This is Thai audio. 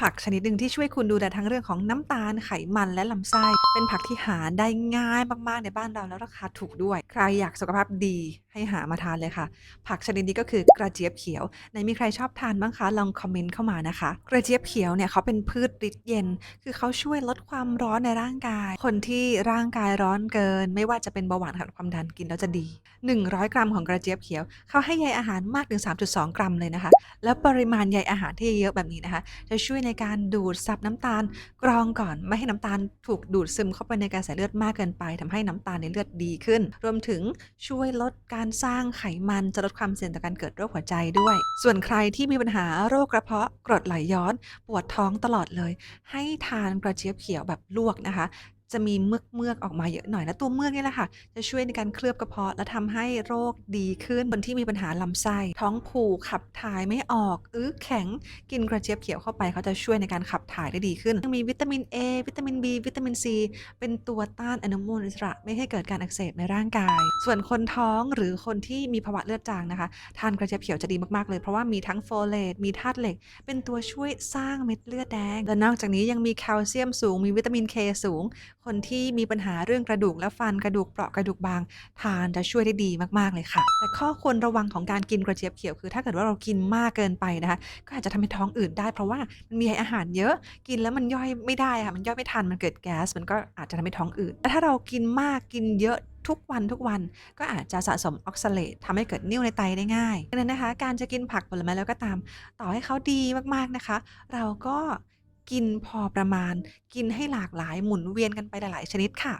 ผักชนิดหนึ่งที่ช่วยคุณดูแลทั้งเรื่องของน้ำตาลไขมันและลำไส้ เป็นผักที่หาได้ง่ายมากๆในบ้านเราแล้วราคาถูกด้วย ใครอยากสุขภาพดีให้หามาทานเลยค่ะ ผักชนิดนี้ก็คือกระเจี๊ยบเขียวไหนมีใครชอบทานบ้างคะลองคอมเมนต์เข้ามานะคะ กระเจี๊ยบเขียวเนี่ยเขาเป็นพืชฤทธิ์เย็น คือเขาช่วยลดความร้อนในร่างกาย คนที่ร่างกายร้อนเกิน ไม่ว่าจะเป็นเบาหวานหรือความดันกินแล้วจะดี 100 กรัมของกระเจี๊ยบเขียวเขาให้ใยอาหารมากถึง 3.2 กรัมเลยนะคะ แล้วปริมาณใยอาหารที่เยอะแบบนี้นะคะ จะช่วยในการดูดซับน้ำตาลกรองก่อนไม่ให้น้ำตาลถูกดูดซึมเข้าไปในกระแสเลือดมากเกินไปทำให้น้ำตาลในเลือดดีขึ้น รวมถึงช่วยลดการการสร้างไขมันจะลดความเสี่ยงต่อการเกิดโรคหัวใจด้วย ส่วนใครที่มีปัญหาโรคกระเพาะกรดไหลย้อน ปวดท้องตลอดเลย ให้ทานกระเจี๊ยบเขียวแบบลวกนะคะ จะมีเมือกเมือกออกมาเยอะหน่อย และตัวเมือกนี่แหละค่ะ จะช่วยในการเคลือบกระเพาะ และทำให้โรคดีขึ้นคนที่มีปัญหาลำไส้ท้องผูกขับถ่ายไม่ออกอื้อแข็งกินกระเจี๊ยบเขียวเข้าไปเขาจะช่วยในการขับถ่ายได้ดีขึ้นยังมีวิตามิน A วิตามิน B วิตามิน C เป็นตัวต้านอนุมูลอิสระไม่ให้เกิดการอักเสบในร่างกาย ส่วนคนท้องหรือคนที่มีภาวะเลือดจางนะคะ ทานกระเจี๊ยบเขียวจะดีมากๆเลยเพราะว่ามีทั้งโฟเลตมีธาตุเหล็ก เป็นตัวช่วยสร้างเม็ดเลือดแดง และนอกจากนี้ยังมีแคลเซียมสูง มีวิตามินเคสูงคนที่มีปัญหาเรื่องกระดูกและฟันกระดูกเปราะกระดูกบาง ทานจะช่วยได้ดีมากๆเลยค่ะ แต่ข้อควรระวังของการกินกระเจี๊ยบเขียวคือ ถ้าเกิดว่าเรากินมากเกินไปนะคะ ก็อาจจะทำให้ท้องอืดได้ เพราะว่ามันมีใยอาหารเยอะกินแล้วมันย่อยไม่ได้ค่ะมันย่อยไม่ทันมันเกิดแก๊ส มันก็อาจจะทำให้ท้องอืดแต่ถ้าเรากินมากกินเยอะทุกวันทุกวันก็อาจจะสะสมออกซาเลตทำให้เกิดนิ่วในไตได้ง่ายดังนั้นนะคะ การจะกินผักผลไม้แล้วก็ตาม ต่อให้เขาดีมากๆนะคะ เราก็ กินพอประมาณ กินให้หลากหลายหมุนเวียนกันไปหลาย ๆ ชนิดค่ะ